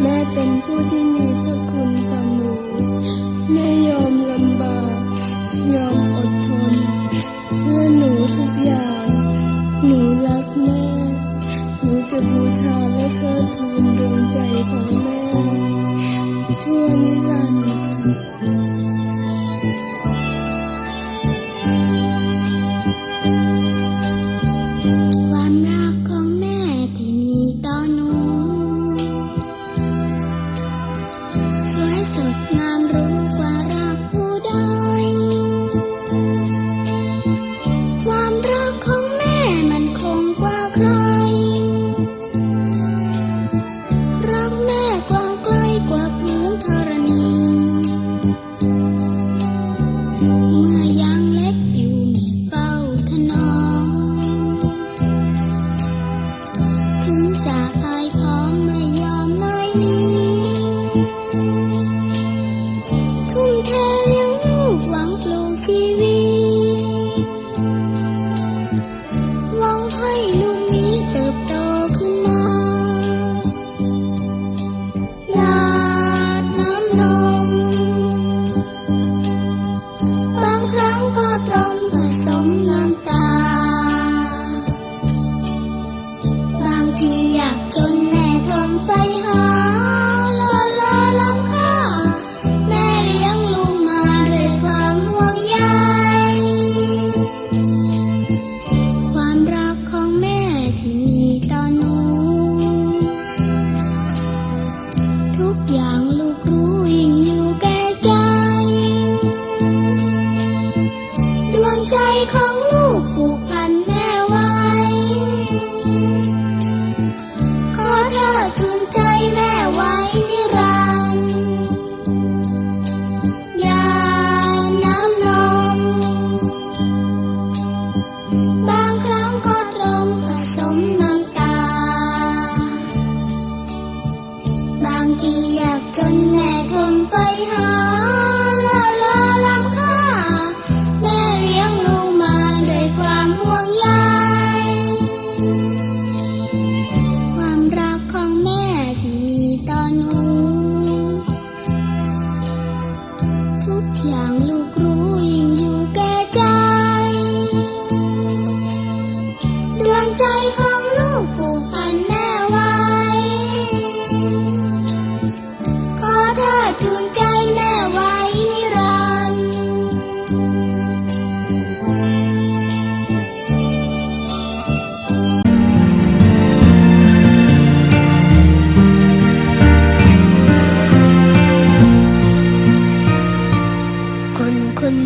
แม่เป็นผู้ที่มีพระคุณต่อ อยากจนแม่ทนไฟหา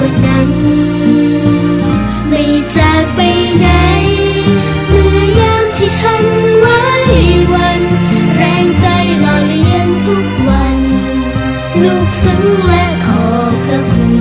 กว่นั้น ไม่จากไปไหน เมื่อยามที่ฉันไว้วัน แรงใจหล่อเลี้ยงทุกวัน ลูกซึ้งและขอบพระคุณ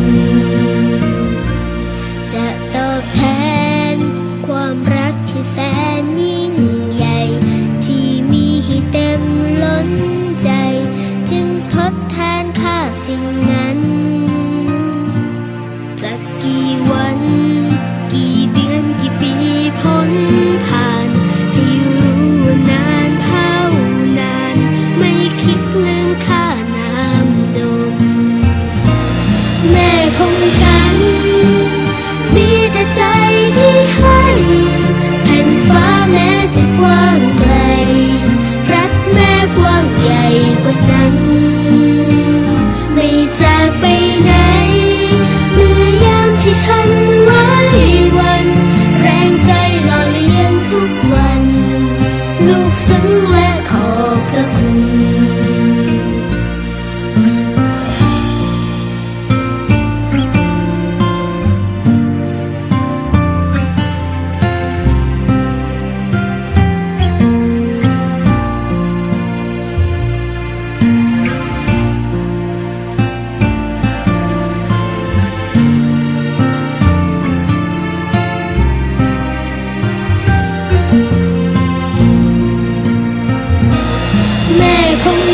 không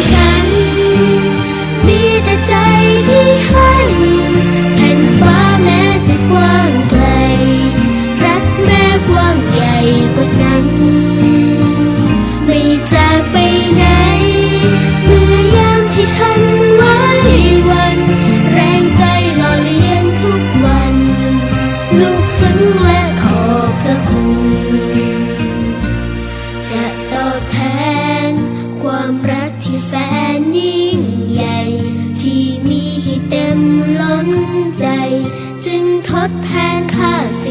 ล้น